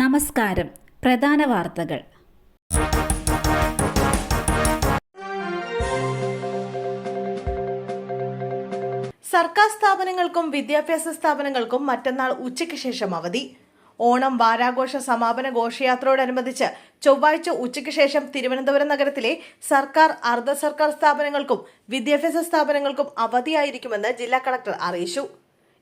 നമസ്കാരം. പ്രധാന വാർത്തകൾ. സർക്കാർ സ്ഥാപനങ്ങൾക്കും വിദ്യാഭ്യാസ സ്ഥാപനങ്ങൾക്കും മറ്റന്നാൾ ഉച്ചയ്ക്ക് ശേഷം അവധി. ഓണം വാരാഘോഷ സമാപന ഘോഷയാത്രയോടനുബന്ധിച്ച് ചൊവ്വാഴ്ച ഉച്ചയ്ക്ക് ശേഷം തിരുവനന്തപുരം നഗരത്തിലെ സർക്കാർ അർദ്ധ സർക്കാർ സ്ഥാപനങ്ങൾക്കും വിദ്യാഭ്യാസ സ്ഥാപനങ്ങൾക്കും അവധിയായിരിക്കുമെന്ന് ജില്ലാ കളക്ടർ അറിയിച്ചു.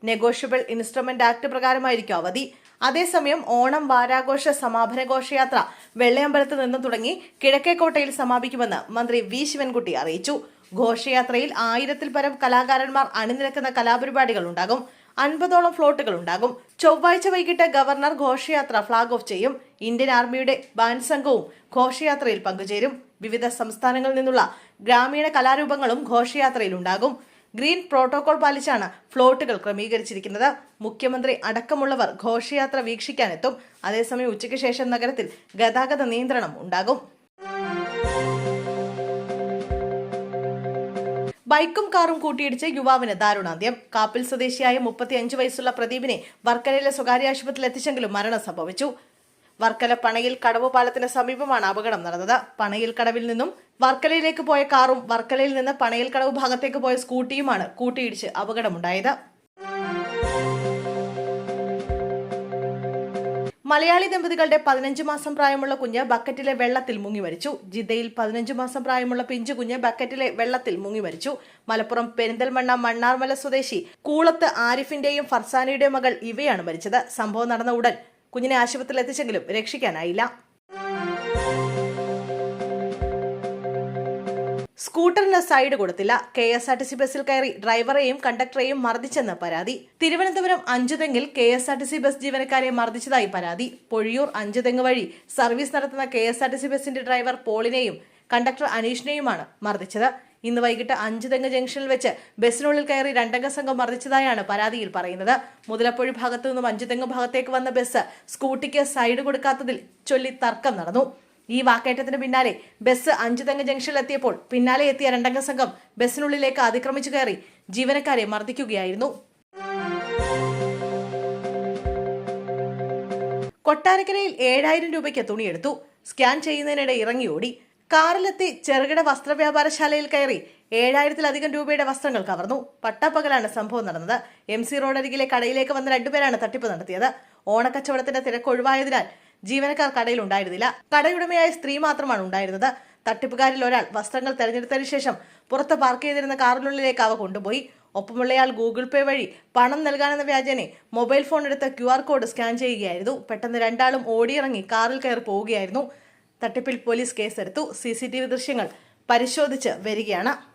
നെഗോഷ്യബിൾ ഇൻസ്ട്രുമെന്റ് ആക്ട് പ്രകാരമായിരിക്കും അവധി. അതേസമയം ഓണം വാരാഘോഷ സമാപന ഘോഷയാത്ര വെള്ളയമ്പലത്ത് നിന്ന് തുടങ്ങി കിഴക്കേക്കോട്ടയിൽ സമാപിക്കുമെന്ന് മന്ത്രി വി ശിവൻകുട്ടി അറിയിച്ചു. ഘോഷയാത്രയിൽ ആയിരത്തിൽ പരം കലാകാരന്മാർ അണിനിരക്കുന്ന കലാപരിപാടികൾ ഉണ്ടാകും. അൻപതോളം ഫ്ലോട്ടുകൾ ഉണ്ടാകും. ചൊവ്വാഴ്ച വൈകിട്ട് ഗവർണർ ഘോഷയാത്ര ഫ്ളാഗ് ഓഫ് ചെയ്യും. ഇന്ത്യൻ ആർമിയുടെ ബാൻഡ് സംഘവും ഘോഷയാത്രയിൽ പങ്കുചേരും. വിവിധ സംസ്ഥാനങ്ങളിൽ നിന്നുള്ള ഗ്രാമീണ കലാരൂപങ്ങളും ഘോഷയാത്രയിൽ ഉണ്ടാകും. ഗ്രീൻ പ്രോട്ടോകോൾ പാലിച്ചാണ് ഫ്ലോട്ടുകൾ ക്രമീകരിച്ചിരിക്കുന്നത്. മുഖ്യമന്ത്രി അടക്കമുള്ളവർ ഘോഷയാത്ര വീക്ഷിക്കാനെത്തും. അതേസമയം ഉച്ചയ്ക്ക് ശേഷം നഗരത്തിൽ ഗതാഗത നിയന്ത്രണം ഉണ്ടാകും. ബൈക്കും കാറും കൂട്ടിയിടിച്ച് യുവാവിന് ദാരുണാന്ത്യം. കാപ്പിൽ സ്വദേശിയായ മുപ്പത്തിയഞ്ച് വയസ്സുള്ള പ്രദീപിനെ വർക്കലയിലെ സ്വകാര്യ ആശുപത്രിയിൽ എത്തിച്ചെങ്കിലും മരണം സംഭവിച്ചു. വർക്കല പണയിൽ കടവ് പാലത്തിന് സമീപമാണ് അപകടം നടന്നത്. പണയിൽ കടവിൽ നിന്നും വർക്കലയിലേക്ക് പോയ കാറും വർക്കലയിൽ നിന്ന് പണയിൽ കടവ് ഭാഗത്തേക്ക് പോയ സ്കൂട്ടിയുമാണ് കൂട്ടിയിടിച്ച് അപകടമുണ്ടായത്. മലയാളി ദമ്പതികളുടെ പതിനഞ്ച് മാസം പ്രായമുള്ള കുഞ്ഞ് ബക്കറ്റിലെ വെള്ളത്തിൽ മുങ്ങി മരിച്ചു. ജിദ്ദയിൽ പതിനഞ്ച് മാസം പ്രായമുള്ള പിഞ്ചു കുഞ്ഞ് ബക്കറ്റിലെ വെള്ളത്തിൽ മുങ്ങി മരിച്ചു. മലപ്പുറം പെരിന്തൽമണ്ണ മണ്ണാർമല സ്വദേശി കൂളത്ത് ആരിഫിന്റെയും ഫർസാനയുടെയും മകൾ ഇവയാണ് മരിച്ചത്. സംഭവം നടന്ന ഉടൻ കുഞ്ഞിനെ ആശുപത്രിയിൽ എത്തിച്ചെങ്കിലും രക്ഷിക്കാനായില്ല. സ്കൂട്ടറിന് സൈഡ് കൊടുത്തില്ല. K S R T C ബസ്സിൽ കയറി ഡ്രൈവറെയും കണ്ടക്ടറെയും മർദ്ദിച്ചെന്ന് പരാതി. Thiruvananthapuram അഞ്ചുതെങ്ങിൽ K S R T C bus ജീവനക്കാരെ മർദ്ദിച്ചതായി പരാതി. പൊഴിയൂർ അഞ്ചുതെങ്ങ് വഴി സർവീസ് നടത്തുന്ന K S R T C ബസിന്റെ ഡ്രൈവർ പോളിനെയും കണ്ടക്ടർ അനീഷിനെയുമാണ് മർദ്ദിച്ചത്. ഇന്ന് വൈകിട്ട് അഞ്ചുതെങ്ങ് ജംഗ്ഷനിൽ വെച്ച് ബസ്സിനുള്ളിൽ കയറി രണ്ടംഗ സംഘം മർദ്ദിച്ചതായാണ് പരാതിയിൽ പറയുന്നത്. മുതലപ്പൊഴി ഭാഗത്തു നിന്നും അഞ്ചുതെങ്ങ് ഭാഗത്തേക്ക് വന്ന ബസ് സ്കൂട്ടിക്ക് സൈഡ് കൊടുക്കാത്തതിൽ ചൊല്ലി തർക്കം നടന്നു. ഈ വാക്കേറ്റത്തിന് പിന്നാലെ ബസ് അഞ്ചുതെങ്ങ് ജംഗ്ഷനിൽ എത്തിയപ്പോൾ പിന്നാലെ എത്തിയ രണ്ടംഗ സംഘം ബസ്സിനുള്ളിലേക്ക് അതിക്രമിച്ചു കയറി ജീവനക്കാരെ മർദ്ദിക്കുകയായിരുന്നു. കൊട്ടാരക്കരയിൽ ഏഴായിരം രൂപയ്ക്ക് തുണിയെടുത്തു. സ്കാൻ ചെയ്യുന്നതിനിടെ ഇറങ്ങിയോടി. കാറിലെത്തി ചെറുകിട വസ്ത്രവ്യാപാരശാലയിൽ കയറി ഏഴായിരത്തിലധികം രൂപയുടെ വസ്ത്രങ്ങൾ കവർന്നു. പട്ടാപ്പകലാണ് സംഭവം നടന്നത്. എം സി റോഡരികിലെ കടയിലേക്ക് വന്ന രണ്ടുപേരാണ് തട്ടിപ്പ് നടത്തിയത്. ഓണക്കച്ചവടത്തിന്റെ തിരക്ക് ഒഴിവായതിനാൽ ജീവനക്കാർ കടയിൽ ഉണ്ടായിരുന്നില്ല. കടയുടമയായ സ്ത്രീ മാത്രമാണ് ഉണ്ടായിരുന്നത്. തട്ടിപ്പുകാരിൽ ഒരാൾ വസ്ത്രങ്ങൾ തെരഞ്ഞെടുത്തതിനു ശേഷം പുറത്ത് പാർക്ക് ചെയ്തിരുന്ന കാറിനുള്ളിലേക്ക് അവ കൊണ്ടുപോയി. ഒപ്പമുള്ളയാൾ ഗൂഗിൾ പേ വഴി പണം നൽകാനെന്ന വ്യാജനെ മൊബൈൽ ഫോൺ എടുത്ത് ക്യു കോഡ് സ്കാൻ ചെയ്യുകയായിരുന്നു. പെട്ടെന്ന് രണ്ടാളും ഓടിയിറങ്ങി കാറിൽ കയറി പോവുകയായിരുന്നു. തട്ടിപ്പിൽ പോലീസ് കേസെടുത്തു. സി സി ടി വി ദൃശ്യങ്ങൾ പരിശോധിച്ച് വരികയാണ്.